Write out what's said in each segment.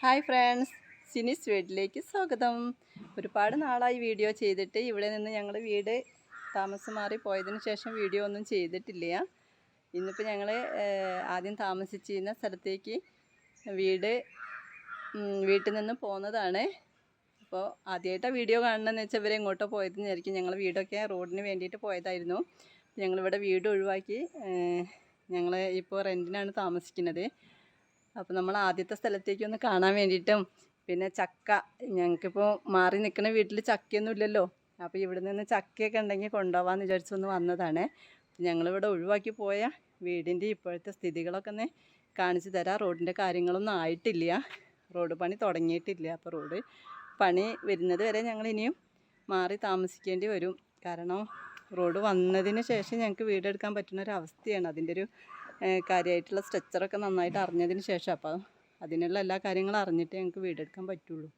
Hi friends Sini's വീട്ടിലേക്ക് സ്വാഗതം. ഒരുപാട് നാളായി വീഡിയോ ചെയ്തിട്ട് ഇവിടെ നിന്ന് ഞങ്ങൾ വീട് താമസം മാറി പോയതിന് ശേഷം വീഡിയോ ഒന്നും ചെയ്തിട്ടില്ല. ഇന്നിപ്പോൾ ഞങ്ങൾ ആദ്യം താമസിച്ചിരുന്ന സ്ഥലത്തേക്ക് വീട് വീട്ടിൽ നിന്ന് പോകുന്നതാണ് അപ്പോൾ ആദ്യമായിട്ടാണ് വീഡിയോ കാണണമെന്ന് വെച്ചാൽ ഇവരെ എങ്ങോട്ടോ പോയതെന്ന് വിചാരിക്കും. ഞങ്ങൾ വീടൊക്കെ റോഡിന് വേണ്ടിയിട്ട് പോയതായിരുന്നു. ഞങ്ങളിവിടെ വീട് ഒഴിവാക്കി ഞങ്ങൾ ഇപ്പോൾ റെന്റിനാണ് താമസിക്കുന്നത്. അപ്പോൾ നമ്മൾ ആദ്യത്തെ സ്ഥലത്തേക്ക് ഒന്ന് കാണാൻ വേണ്ടിയിട്ടും പിന്നെ ചക്ക. ഞങ്ങൾക്കിപ്പോൾ മാറി നിൽക്കുന്ന വീട്ടിൽ ചക്കയൊന്നും ഇല്ലല്ലോ അപ്പോൾ ഇവിടെ നിന്ന് ചക്കയൊക്കെ ഉണ്ടെങ്കിൽ കൊണ്ടുപോകാമെന്ന് വിചാരിച്ചൊന്ന് വന്നതാണ്. ഞങ്ങളിവിടെ ഒഴിവാക്കി പോയ വീടിന്റെ ഇപ്പോഴത്തെ സ്ഥിതികളൊക്കെ ഒന്ന് കാണിച്ചു തരാം. റോഡിന്റെ കാര്യങ്ങളൊന്നും ആയിട്ടില്ല. റോഡ് പണി തുടങ്ങിയിട്ടില്ല. അപ്പോൾ റോഡ് പണി വരുന്നത് വരെ ഞങ്ങൾ ഇനിയും മാറി താമസിക്കേണ്ടി വരും. കാരണം റോഡ് വന്നതിന് ശേഷം ഞങ്ങൾക്ക് വീടെടുക്കാൻ പറ്റുന്ന ഒരു അവസ്ഥയാണ്. അതിന്റെ ഒരു കാര്യമായിട്ടുള്ള സ്ട്രക്ചറൊക്കെ നന്നായിട്ട് അറിഞ്ഞതിന് ശേഷം അപ്പോൾ അതിനുള്ള എല്ലാ കാര്യങ്ങളും അറിഞ്ഞിട്ടേ ഞങ്ങൾക്ക് വീടെടുക്കാൻ പറ്റുള്ളൂ.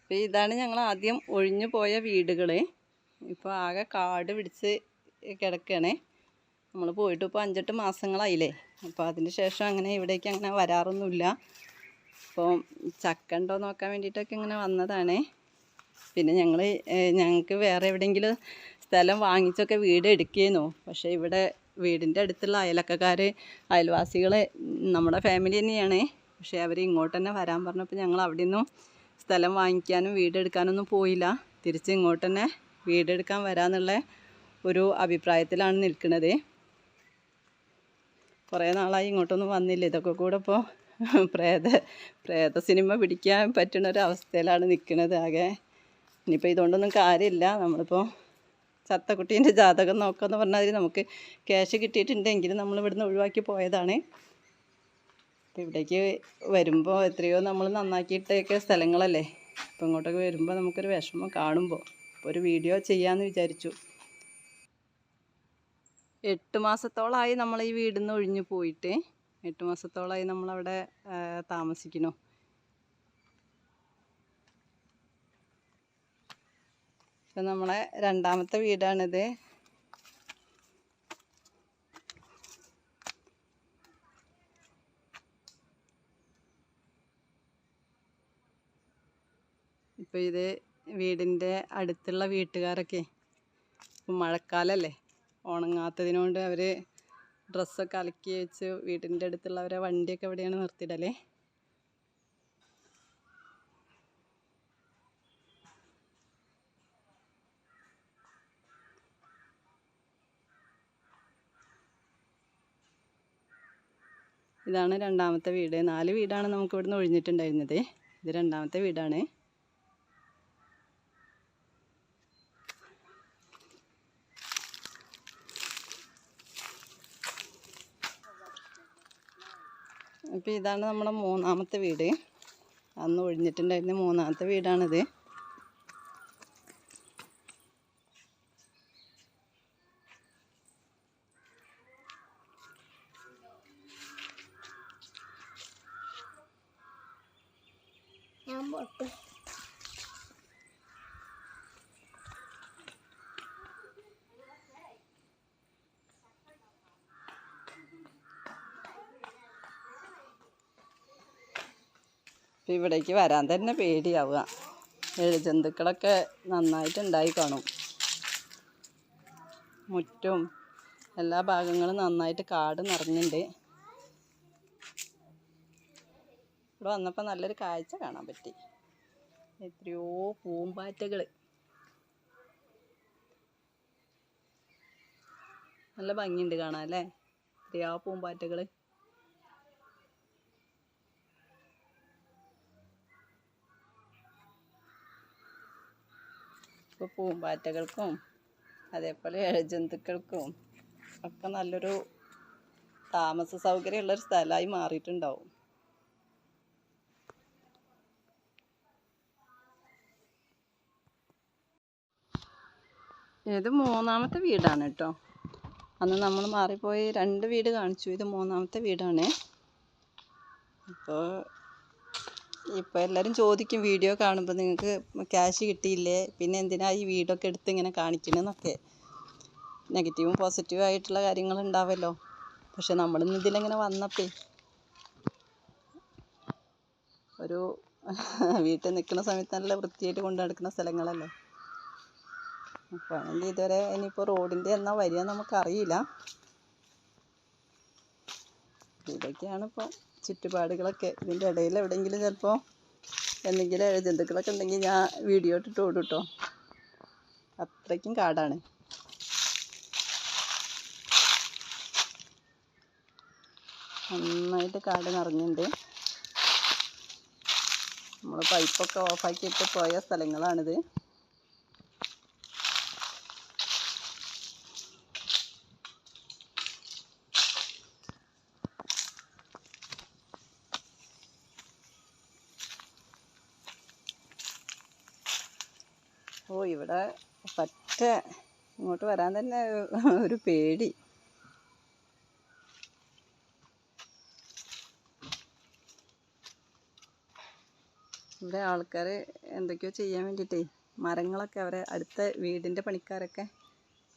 അപ്പോൾ ഇതാണ് ഞങ്ങൾ ആദ്യം ഒഴിഞ്ഞു പോയ വീടുകൾ ഇപ്പോൾ ആകെ കാട് പിടിച്ച് കിടക്കണേ. നമ്മൾ പോയിട്ട് ഇപ്പോൾ അഞ്ചെട്ട് മാസങ്ങളായില്ലേ? അപ്പോൾ അതിന് ശേഷം അങ്ങനെ ഇവിടേക്ക് അങ്ങനെ വരാറൊന്നുമില്ല. അപ്പോൾ ചക്ക ഉണ്ടോ നോക്കാൻ വേണ്ടിയിട്ടൊക്കെ ഇങ്ങനെ വന്നതാണേ. പിന്നെ ഞങ്ങൾ ഞങ്ങൾക്ക് വേറെ എവിടെയെങ്കിലും സ്ഥലം വാങ്ങിച്ചൊക്കെ വീട് എടുക്കുകയെന്നു പക്ഷേ ഇവിടെ വീടിന്റെ അടുത്തുള്ള അയലക്കക്കാർ അയൽവാസികൾ നമ്മുടെ ഫാമിലി തന്നെയാണ്. പക്ഷേ അവർ ഇങ്ങോട്ട് തന്നെ വരാൻ പറഞ്ഞപ്പോൾ ഞങ്ങൾ അവിടെ നിന്നും സ്ഥലം വാങ്ങിക്കാനും വീടെടുക്കാനൊന്നും പോയില്ല. തിരിച്ച് ഇങ്ങോട്ട് തന്നെ വീടെടുക്കാൻ വരാമെന്നുള്ള ഒരു അഭിപ്രായത്തിലാണ് നിൽക്കുന്നത് കുറേ നാളായി ഇങ്ങോട്ടൊന്നും വന്നില്ല. ഇതൊക്കെ കൂടെ ഇപ്പോൾ പ്രേത പ്രേത സിനിമ പിടിക്കാൻ പറ്റുന്ന ഒരു അവസ്ഥയിലാണ് നിൽക്കുന്നത് ആകെ. ഇനിയിപ്പോൾ ഇതുകൊണ്ടൊന്നും കാര്യമില്ല. നമ്മളിപ്പോൾ ചത്തക്കുട്ടീന്റെ ജാതകം നോക്കാന്ന് പറഞ്ഞാൽ നമുക്ക് ക്യാഷ് കിട്ടിയിട്ടുണ്ടെങ്കിൽ നമ്മൾ ഇവിടുന്ന് ഒഴിവാക്കി പോയതാണ്. അപ്പോൾ ഇവിടേക്ക് വരുമ്പോൾ എത്രയോ നമ്മൾ നന്നാക്കിയിട്ടൊക്കെ സ്ഥലങ്ങളല്ലേ? അപ്പോൾ ഇങ്ങോട്ടൊക്കെ വരുമ്പോൾ നമുക്കൊരു വിഷമം കാണുമ്പോൾ അപ്പോൾ ഒരു വീഡിയോ ചെയ്യാമെന്ന് വിചാരിച്ചു. എട്ട് മാസത്തോളമായി നമ്മൾ ഈ വീടിൽ നിന്ന് ഒഴിഞ്ഞു പോയിട്ട്. എട്ട് മാസത്തോളമായി നമ്മളവിടെ ആ, താമസിക്കുന്നു. ഇപ്പം നമ്മളെ രണ്ടാമത്തെ വീടാണിത്. ഇപ്പോൾ ഇത് വീടിന്റെ അടുത്തുള്ള വീട്ടുകാരൊക്കെ ഇപ്പം മഴക്കാലമല്ലേ ഉണങ്ങാത്തതിനോണ്ട് അവർ ഡ്രസ്സൊക്കെ അലക്കി വെച്ച് വീടിന്റെ അടുത്തുള്ളവരെ വണ്ടിയൊക്കെ എവിടെയാണ് നിർത്തിയിടലേ? ഇതാണ് രണ്ടാമത്തെ വീട്. നാല് വീടാണ് നമുക്ക് ഇവിടുന്ന് ഒഴിഞ്ഞിട്ടുണ്ടായിരുന്നത്. ഇത് രണ്ടാമത്തെ വീടാണ്. അപ്പോൾ ഇതാണ് നമ്മുടെ മൂന്നാമത്തെ വീട്. അന്ന് ഒഴിഞ്ഞിട്ടുണ്ടായിരുന്ന മൂന്നാമത്തെ വീടാണിത്. അപ്പോൾ ഇവിടേക്ക് വരാൻ തന്നെ പേടിയാവുക. എഴുജന്തുക്കളൊക്കെ നന്നായിട്ട് ഉണ്ടായി കാണും. മുറ്റും എല്ലാ ഭാഗങ്ങളും നന്നായിട്ട് കാട് നിറഞ്ഞിട്ടുണ്ട് ഇവിടെ വന്നപ്പോൾ നല്ലൊരു കാഴ്ച കാണാൻ പറ്റി. എത്രയോ പൂമ്പാറ്റകൾ നല്ല ഭംഗിയുണ്ട് കാണാൻ അല്ലേ? എത്രയോ പൂമ്പാറ്റകൾ ഇപ്പോൾ പൂമ്പാറ്റകൾക്കും അതേപോലെ ഇഴജന്തുക്കൾക്കും ഒക്കെ നല്ലൊരു താമസ സൗകര്യമുള്ളൊരു സ്ഥലമായി മാറിയിട്ടുണ്ടാവും. ഇത് മൂന്നാമത്തെ വീടാണ് കേട്ടോ. അന്ന് നമ്മൾ മാറിപ്പോയി രണ്ട് വീട് കാണിച്ചു. ഇത് മൂന്നാമത്തെ വീടാണ്. അപ്പോൾ ഇപ്പോൾ എല്ലാവരും ചോദിക്കും വീഡിയോ കാണുമ്പോൾ നിങ്ങൾക്ക് ക്യാഷ് കിട്ടിയില്ലേ? പിന്നെ എന്തിനാ ഈ വീഡിയോ ഒക്കെ എടുത്ത് ഇങ്ങനെ കാണിക്കണമെന്നൊക്കെ നെഗറ്റീവും പോസിറ്റീവും ആയിട്ടുള്ള കാര്യങ്ങൾ ഉണ്ടാവുമല്ലോ പക്ഷെ നമ്മളിന്ന് ഇതിലിങ്ങനെ വന്നപ്പേ ഒരു വീട്ടിൽ നിൽക്കുന്ന സമയത്ത് നല്ല വൃത്തിയായിട്ട് കൊണ്ടു നടക്കുന്ന സ്ഥലങ്ങളല്ലേ? അപ്പോൾ ആണെങ്കിൽ ഇതുവരെ ഇനിയിപ്പോൾ റോഡിന്റെ എന്നാ വരിക നമുക്കറിയില്ല. ഇതൊക്കെയാണ് ഇപ്പോൾ ചുറ്റുപാടുകളൊക്കെ ഇതിന്റെ ഇടയിൽ എവിടെയെങ്കിലും ചിലപ്പോൾ എന്തെങ്കിലും ജന്തുക്കളൊക്കെ ഉണ്ടെങ്കിൽ ഞാൻ വീഡിയോ ഇട്ടിട്ട് ഓടും കേട്ടോ അത്രയ്ക്കും കാടാണ്. നന്നായിട്ട് കാട് നിറഞ്ഞിട്ടുണ്ട് നമ്മൾ പൈപ്പൊക്കെ ഓഫാക്കിയിട്ട് പോയ സ്ഥലങ്ങളാണിത്. ഇവിടെ പറ്റ ഇങ്ങോട്ട് വരാൻ തന്നെ ഒരു പേടി. ഇവിടെ ആൾക്കാർ എന്തൊക്കെയോ ചെയ്യാൻ വേണ്ടിയിട്ടേ മരങ്ങളൊക്കെ അവരെ അടുത്ത വീടിന്റെ പണിക്കാരൊക്കെ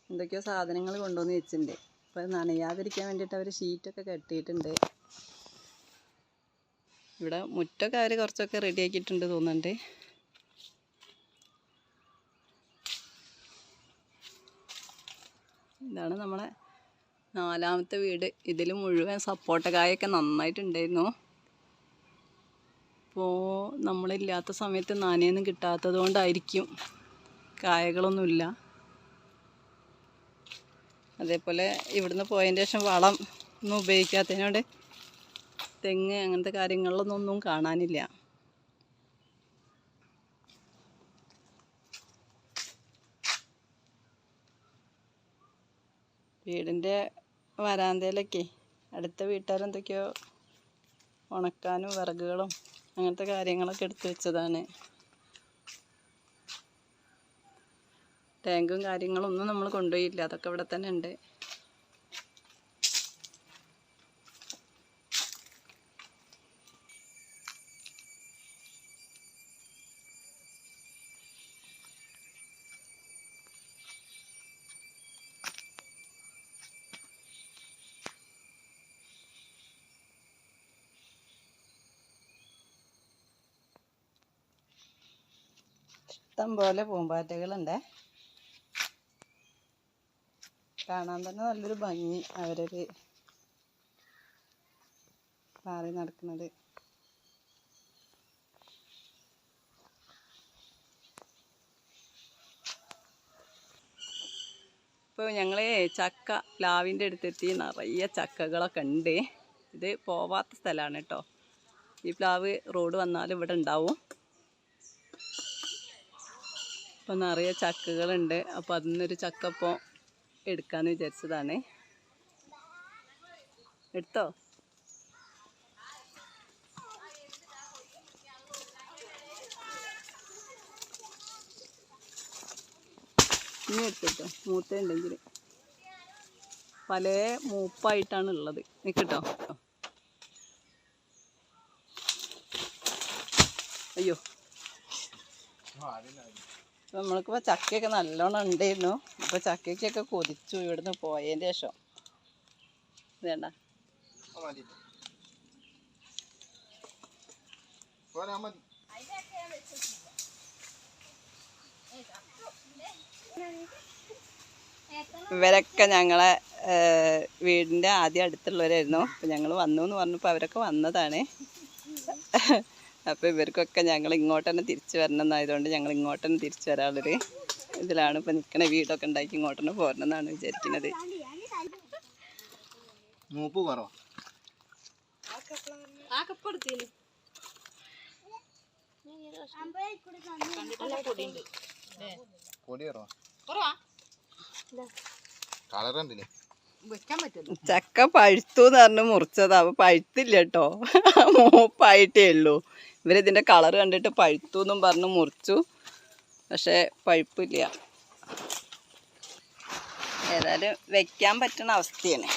എന്തൊക്കെയോ സാധനങ്ങൾ കൊണ്ടുവന്ന് വെച്ചിട്ടുണ്ട്. അപ്പോൾ നനയാതിരിക്കാൻ വേണ്ടിയിട്ട് അവർ ഷീറ്റൊക്കെ കെട്ടിയിട്ടുണ്ട്. ഇവിടെ മുറ്റൊക്കെ അവർ കുറച്ചൊക്കെ റെഡിയാക്കിയിട്ടുണ്ട് തോന്നുന്നുണ്ട്. ഇതാണ് നമ്മളെ നാലാമത്തെ വീട്. ഇതിൽ മുഴുവൻ സപ്പോട്ട കായൊക്കെ നന്നായിട്ടുണ്ടായിരുന്നു. അപ്പോൾ നമ്മളില്ലാത്ത സമയത്ത് നാനയൊന്നും കിട്ടാത്തത് കൊണ്ടായിരിക്കും കായകളൊന്നുമില്ല. അതേപോലെ ഇവിടുന്ന് പോയതിന് ശേഷം വളം ഒന്നും ഉപയോഗിക്കാത്തതിനോട് തെങ്ങ് അങ്ങനത്തെ കാര്യങ്ങളിലൊന്നും ഒന്നും കാണാനില്ല. വീടിന്റെ വരാന്തയിലൊക്കെ അടുത്ത വീട്ടുകാരെന്തൊക്കെയോ ഉണക്കാനും വിറകുകളും അങ്ങനത്തെ കാര്യങ്ങളൊക്കെ എടുത്തു വെച്ചതാണ്. ടാങ്കും കാര്യങ്ങളൊന്നും നമ്മൾ കൊണ്ടുപോയില്ല. അതൊക്കെ ഇവിടെ തന്നെ ഉണ്ട്. ഇഷ്ടം പോലെ പൂമ്പാറ്റകളുണ്ട്. കാണാൻ തന്നെ നല്ലൊരു ഭംഗി അവരൊരു പാറി നടക്കുന്നത്. ഇപ്പോൾ ഞങ്ങൾ ചക്ക പ്ലാവിന്റെ അടുത്തെത്തി. നിറയെ ചക്കകളൊക്കെ ഉണ്ട്. ഇത് പോവാത്ത സ്ഥലമാണ് കേട്ടോ ഈ പ്ലാവ് റോഡ് വന്നാലും ഇവിടെ ഉണ്ടാവും. അപ്പോൾ നിറയെ ചക്കകളുണ്ട്. അപ്പോൾ അതിൽ നിന്നൊരു ചക്ക ഇപ്പോൾ എടുക്കാമെന്ന് വിചാരിച്ചതാണ്. എടുത്തോ? ഇനി എടുത്തിട്ടോ. മൂത്ത ഉണ്ടെങ്കിൽ പല മൂപ്പായിട്ടാണ് ഉള്ളത് നിൽക്കട്ടോ അയ്യോ. നമ്മൾക്കിപ്പോൾ ചക്കയൊക്കെ നല്ലോണം ഉണ്ടായിരുന്നു അപ്പോൾ ചക്കയ്ക്കൊക്കെ കൊതിച്ചു ഇവിടുന്ന് പോയതിന്റെ ശേഷം. വേണ്ട ഇവരൊക്കെ ഞങ്ങളെ വീടിന്റെ ആദ്യം അടുത്തുള്ളവരായിരുന്നു. അപ്പം ഞങ്ങൾ വന്നു എന്ന് പറഞ്ഞപ്പോൾ അവരൊക്കെ വന്നതാണ്. അപ്പോൾ ഇവർക്കൊക്കെ ഞങ്ങൾ ഇങ്ങോട്ട് തന്നെ തിരിച്ചു വരണം എന്നായതുകൊണ്ട് ഞങ്ങൾ ഇങ്ങോട്ട് തന്നെ തിരിച്ചു വരാനുള്ളൊരു ഇതിലാണ് ഇപ്പോൾ നിൽക്കണ വീടൊക്കെ ഉണ്ടാക്കി ഇങ്ങോട്ട് തന്നെ പോരണം എന്നാണ് വിചാരിക്കുന്നത്. മൂപ്പ് കുറവാ. കളർ കണ്ടില്ലേ ചക്ക പഴുത്തു എന്ന് പറഞ്ഞ് മുറിച്ചതാ. അപ്പൊ പഴുത്തില്ല കേട്ടോ മൂപ്പായിട്ടേ ഉള്ളൂ. ഇവരിതിന്റെ കളർ കണ്ടിട്ട് പഴുത്തു എന്നും പറഞ്ഞ് മുറിച്ചു. പക്ഷേ പഴുപ്പില്ല. ഏതായാലും വെക്കാൻ പറ്റുന്ന അവസ്ഥയാണ്.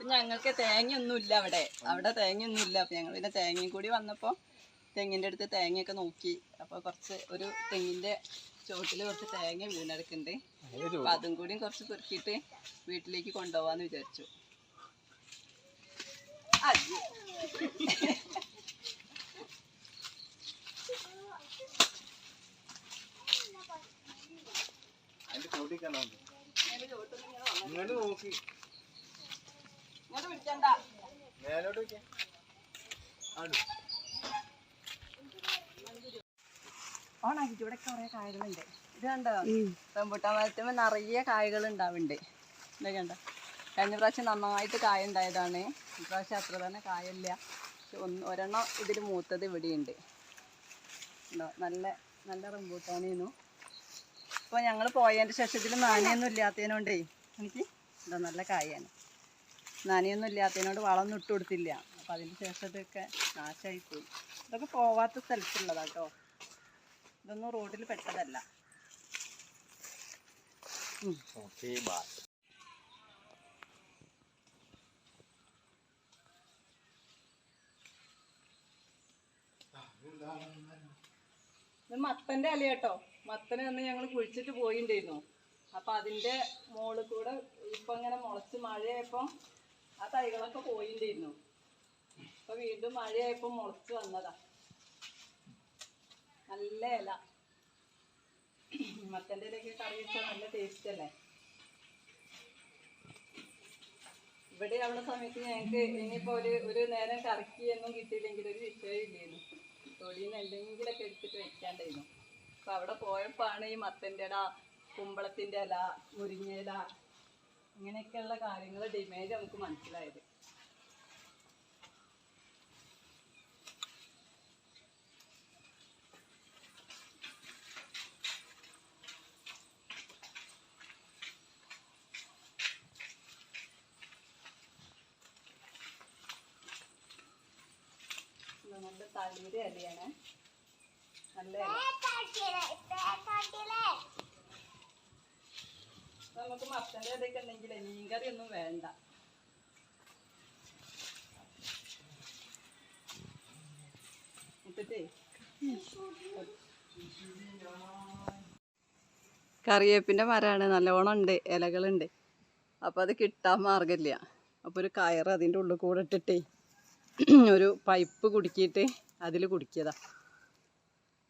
ഞങ്ങൾ ഞങ്ങൾക്ക് തേങ്ങയൊന്നുമില്ല അവിടെ. അവിടെ തേങ്ങയൊന്നുമില്ല. അപ്പം ഞങ്ങൾ പിന്നെ തേങ്ങയും കൂടി വന്നപ്പോൾ തെങ്ങിന്റെ അടുത്ത് തേങ്ങയൊക്കെ നോക്കി. അപ്പോൾ കുറച്ച് ഒരു തെങ്ങിന്റെ ചോട്ടിൽ കുറച്ച് തേങ്ങ വീണെടുക്കുന്നുണ്ട്. അപ്പം അതും കൂടി കുറച്ച് പെറുക്കിയിട്ട് വീട്ടിലേക്ക് കൊണ്ടുപോവാന്ന് വിചാരിച്ചു. വന്നു. ഇങ്ങോട്ട് നോക്കി. ഇങ്ങോട്ട് പിടിക്കണ്ട. മേലോട്ട് നോക്കിയാ ഓണാക്കിട്ട് ഇവിടെ കുറേ കായകളുണ്ട്. ഇത് കണ്ടോ? റംബൂട്ടാൻ മരത്തുമ്പോൾ നിറയെ കായകൾ ഉണ്ടാവുന്നുണ്ട് ഇതൊക്കെ കണ്ടോ? കഴിഞ്ഞ പ്രാവശ്യം നന്നായിട്ട് കായ ഉണ്ടായതാണ്. ഇപ്രാവശ്യം അത്ര തന്നെ കായല്ല. പക്ഷെ ഒന്ന് ഒരെണ്ണം ഇതിൽ മൂത്തത് ഇവിടെയുണ്ട്. ഉണ്ടോ നല്ല നല്ല റംബൂട്ടാനേനു. ഇപ്പോൾ ഞങ്ങൾ പോയതിന്റെ ശേഷം ഇതിൽ നാനയൊന്നും ഇല്ലാത്തതിനോണ്ടേ എനിക്ക് എന്താ നല്ല കായാണ്. നാനയൊന്നും ഇല്ലാത്തതിനോട് വളമൊന്നും ഇട്ട് കൊടുത്തില്ല. അപ്പം അതിന് ശേഷം ഇതൊക്കെ നാശമായി പോയി. ഇതൊക്കെ പോവാത്ത സ്ഥലത്തുള്ളതാട്ടോ. ഇതൊന്നും റോഡിൽ പെട്ടതല്ല. ഓക്കെ ഇത് മത്തന്റെ ഇല കേട്ടോ മത്തനെ അന്ന് ഞങ്ങൾ കുഴിച്ചിട്ട് പോയിണ്ടായിരുന്നു. അപ്പൊ അതിന്റെ മോൾ കൂടെ ഇപ്പൊ ഇങ്ങനെ മുളച്ച് മഴയായപ്പോ ആ തൈകളൊക്കെ പോയിണ്ടായിരുന്നു. അപ്പൊ വീണ്ടും മഴയായപ്പോ മുളച്ചു വന്നതാ. നല്ല ഇല. മത്തന്റെ ഇലയൊക്കെ കറി വെച്ചാൽ നല്ല ടേസ്റ്റ് അല്ലേ? ഇവിടെ അവിടെ സമയത്ത് ഞങ്ങൾക്ക് ഇനിയിപ്പോ ഒരു ഒരു നേരം കറക്കി ഒന്നും കിട്ടിയില്ലെങ്കിൽ ഒരു വിഷയമില്ലായിരുന്നു തൊടിയിൽ നിന്ന് എന്തെങ്കിലുമൊക്കെ എടുത്തിട്ട് വെക്കാണ്ടായിരുന്നു. അപ്പൊ അവിടെ പോയപ്പോഴാണ് ഈ മത്തന്റെ ഇല കുമ്പളത്തിന്റെ ഇല മുരിങ്ങയില ഇങ്ങനെയൊക്കെയുള്ള കാര്യങ്ങൾ ഡിമേജ് നമുക്ക് മനസ്സിലായത്. നമ്മുടെ തളിര് ഇലയാണ് നല്ല നമുക്ക് മത്തന്റെ ഇടയ്ക്ക് ഉണ്ടെങ്കിൽ മീൻകറി ഒന്നും വേണ്ട കറിവേപ്പിന്റെ മരമാണ് നല്ലോണം ഉണ്ട് ഇലകളുണ്ട്. അപ്പോൾ അത് കിട്ടാൻ മാർഗമില്ല. അപ്പോൾ ഒരു കയർ അതിന്റെ ഉള്ളിൽ കൂടെ ഇട്ടിട്ടേ ഒരു പൈപ്പ് കുടുക്കിയിട്ട് അതിൽ കുടിക്കിയതാ.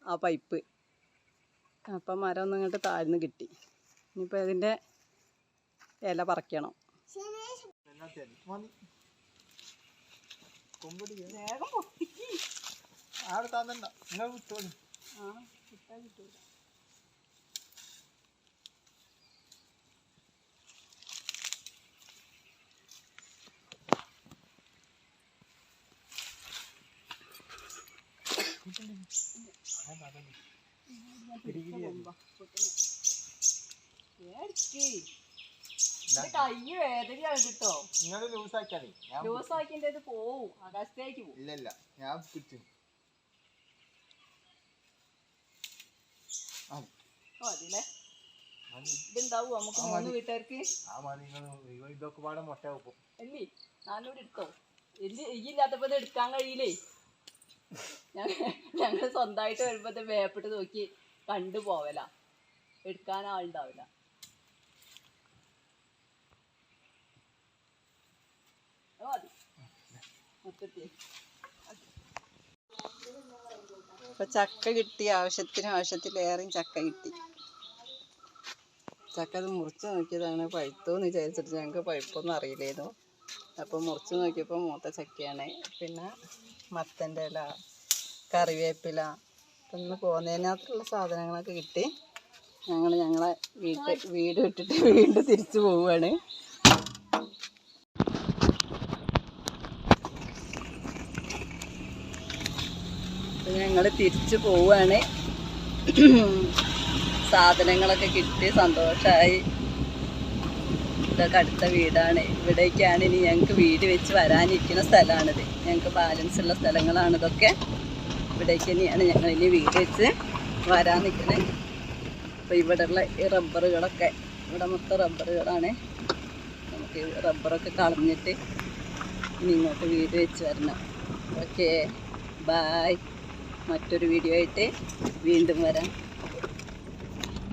ആ പൈപ്പ്. അപ്പം മരം ഒന്നും ഇങ്ങോട്ട് താഴ്ന്ന് കിട്ടി. ഇനിയിപ്പോൾ അതിന്റെ ഇല പറിക്കണം. കൊമ്പടി കൈ വേദനയാണ് കിട്ടോ? നിങ്ങൾ ലൂസ് ആക്കിന്റെ ഇത് പോവും. ആകാശത്തേക്ക് പോവും. ഇല്ല ഇല്ല. ഞാൻ കിട്ടും അതിലെ ഇതുണ്ടാവും നമുക്ക് മൂന്ന് മതി. വീട്ടുകാർക്ക്? ആ മതി. നിങ്ങൾ ഇതൊക്കെ പാടെ മുട്ട വെക്കും അല്ലേ നാനൂറ് എടുത്തോ? എല്ലി ഇല്ലാത്തപ്പോ ഇത് എടുക്കാൻ കഴിയില്ലേ? ഞങ്ങൾ സ്വന്തമായിട്ട് വരുമ്പോ വേപ്പിട്ട് നോക്കി കണ്ടു പോവല. എടുക്കാൻ ആളുണ്ടാവില്ല. ഇപ്പൊ ചക്ക കിട്ടി ആവശ്യത്തിന് ആവശ്യത്തിലേറെയും ചക്ക കിട്ടി. ചക്ക അത് മുറിച്ച് നോക്കിയതാണ് പഴുത്തോന്ന് വിചാരിച്ചിട്ട് ഞങ്ങൾക്ക് പഴുപ്പൊന്നും അറിയില്ലായിരുന്നു. അപ്പോൾ മുറിച്ച് നോക്കിയപ്പോൾ മൂത്ത ചക്കയാണ്. പിന്നെ മത്തന്റെ ഇല കറിവേപ്പില ഇന്ന് പോകുന്നതിനകത്തുള്ള സാധനങ്ങളൊക്കെ കിട്ടി. ഞങ്ങൾ ഞങ്ങളെ വീട്ട് വീട് വിട്ടിട്ട് വീണ്ടും തിരിച്ചു പോവുകയാണ് ഞങ്ങൾ തിരിച്ചു പോവുകയാണ് സാധനങ്ങളൊക്കെ കിട്ടി സന്തോഷമായി ഇതൊക്കെ അടുത്ത വീടാണ്. ഇവിടേക്കാണ് ഇനി ഞങ്ങൾക്ക് വീട് വെച്ച് വരാനിരിക്കുന്ന സ്ഥലമാണിത് ഞങ്ങൾക്ക് ബാലൻസ് ഉള്ള സ്ഥലങ്ങളാണ് ഇതൊക്കെ. ഇവിടേക്ക് തന്നെയാണ് ഞങ്ങൾ ഇനി വീട് വെച്ച് വരാൻ നിൽക്കുന്നത് അപ്പോൾ ഇവിടെയുള്ള ഈ റബ്ബറുകളൊക്കെ ഇവിടെ മൊത്തം റബ്ബറുകളാണ്. നമുക്ക് റബ്ബറൊക്കെ കളഞ്ഞിട്ട് ഇനി ഇങ്ങോട്ട് വീട് വെച്ച് വരണം. ഓക്കേ. ബായ് മറ്റൊരു വീഡിയോ ആയിട്ട് വീണ്ടും വരാം.